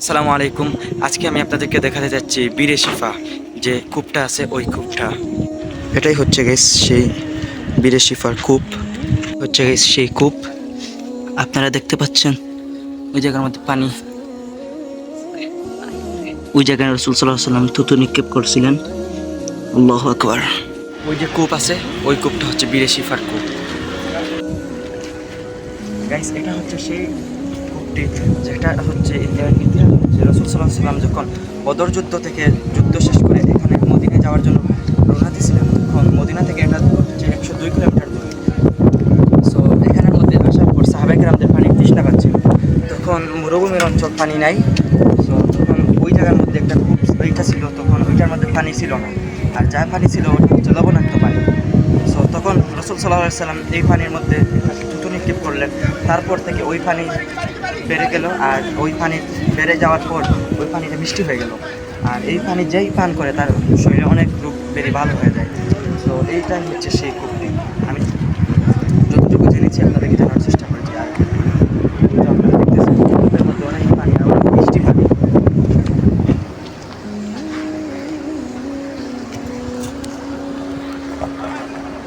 আসসালামু আলাইকুম। আজকে আমি আপনাদেরকে দেখাতে যাচ্ছি বীরে শিফা যে কূপটা আছে ওই কূপটা। এটাই হচ্ছে গেস সেই বীরে শিফার কূপ। হচ্ছে গেস সেই কূপ। আপনারা দেখতে পাচ্ছেন ওই জায়গার মধ্যে পানি। ওই জায়গায় রসুল সাল্লাহ সাল্লাম থুতু নিক্ষেপ করছিলেন। আল্লাহ আকবার। ওই যে কূপ আছে ওই কূপটা হচ্ছে বীরে শিফার কূপ। গাইস এটা হচ্ছে সেই কূপটি যেটা হচ্ছে ইতিহাস হচ্ছে রসুল সাল্লাহ সাল্লাম যখন বদর যুদ্ধ থেকে যুদ্ধ শেষ করে এখানে মদিনায় যাওয়ার জন্য রওনা দিয়েছিলেন, তখন মদিনা থেকে এটা হচ্ছে একশো দুই কিলোমিটার দূরে। সো এখানের মধ্যে আসার পর সাহাবাইকে আমাদের পানি তৃষ্ণা পাচ্ছিল তখন মরুভূমির অঞ্চল পানি নাই। সো তখন ওই জায়গার মধ্যে একটা কূপ ওইটা ছিল, তখন ওইটার মধ্যে পানি ছিল না। আর যা পানি ছিল ওটা হচ্ছে লবণাক্ত পানি। সো তখন রসুল সাল্লাহ সাল্লাম এই পানির মধ্যে জুতো নিক্ষেপ করলেন। তারপর থেকে ওই পানি বেড়ে গেল আর ওই পানি বেড়ে যাওয়ার পর ওই পানিটা মিষ্টি হয়ে গেল। আর এই পানি যেই পান করে তার শরীরে অনেক রোগ বেড়ে ভালো হয়ে যায়। তো এইটাই হচ্ছে সেই কূপটি। আমি যতটুকু জেনেছি আপনাদেরকে জানার চেষ্টা করেছি। আর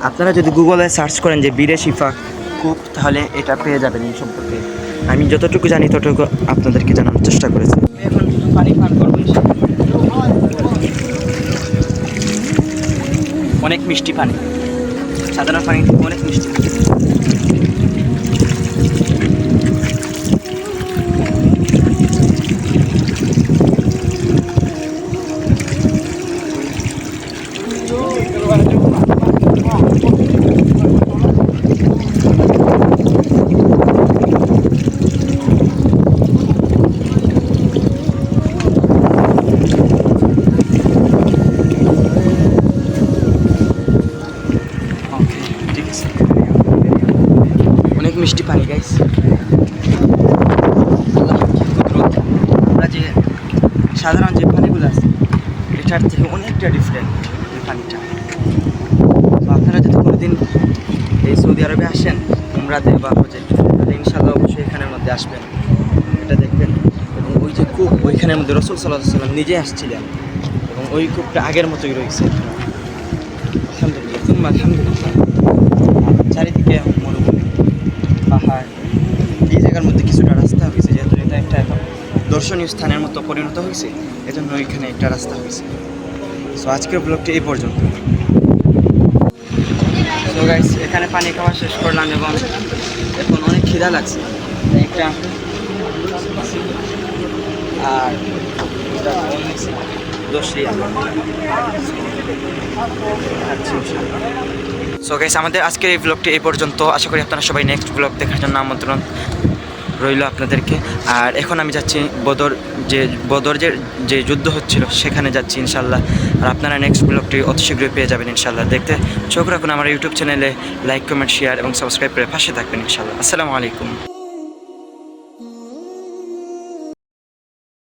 আপনারা যদি গুগলে সার্চ করেন যে বীরে শিফা কূপ, তাহলে এটা পেয়ে যাবেন এই সম্পর্কে। আমি যতটুকু জানি ততটুকু আপনাদেরকে জানানোর চেষ্টা করেছি। এখন পানি পান অনেক মিষ্টি পানি। সাধারণ পানি অনেক মিষ্টি ওকে ঠিক আছে অনেক মিষ্টি পানি গাইস আমরা যে সাধারণ যে পানিগুলো আছে, এটার থেকে অনেকটা ডিফারেন্ট এই পানিটা। আপনারা যদি কোনোদিন এই সৌদি আরবে আসেন, উমরাতে বা হজে, তাহলে ইনশাল্লাহ অবশ্যই এখানের মধ্যে আসবেন। এটা দেখবেন। এবং ওই যে কূপ, ওইখানের মধ্যে রসুল সাল্লাহ সাল্লাম নিজে আসছিলেন। এবং ওই কূপটা আগের মতোই রয়েছে। আলহামদুলিল্লাহ। আলহামদুলিল্লাহ চারিদিকে মরুভূমি পাহাড় এই জায়গার মধ্যে কিছুটা রাস্তা হয়েছে যেহেতু এটা একটা এখন দর্শনীয় স্থানের মতো পরিণত হয়েছে, এজন্য এখানে একটা রাস্তা হয়েছে। সো আজকের ব্লগটি এই পর্যন্ত। গাইস এখানে পানি খাওয়া শেষ করলাম এবং এখন অনেক খিদা লাগছে। আর সো গাইস আমাদের আজকের এই ব্লগটি এই পর্যন্ত। আশা করি আপনারা সবাই নেক্সট ব্লগ দেখার জন্য আমন্ত্রণ। রইল আপনাদেরকে। আর এখন আমি যাচ্ছি বদর, যে বদর যে যে যুদ্ধ হচ্ছিল, সেখানে যাচ্ছি ইনশাল্লাহ। আর আপনারা নেক্সট ব্লগটি অতি শীঘ্রই পেয়ে যাবেন ইনশাল্লাহ। দেখতে চোখ রাখুন আমার ইউটিউব চ্যানেলে লাইক কমেন্ট শেয়ার এবং সাবস্ক্রাইব করে পাশে থাকবেন ইনশাল্লাহ। আসসালামু আলাইকুম।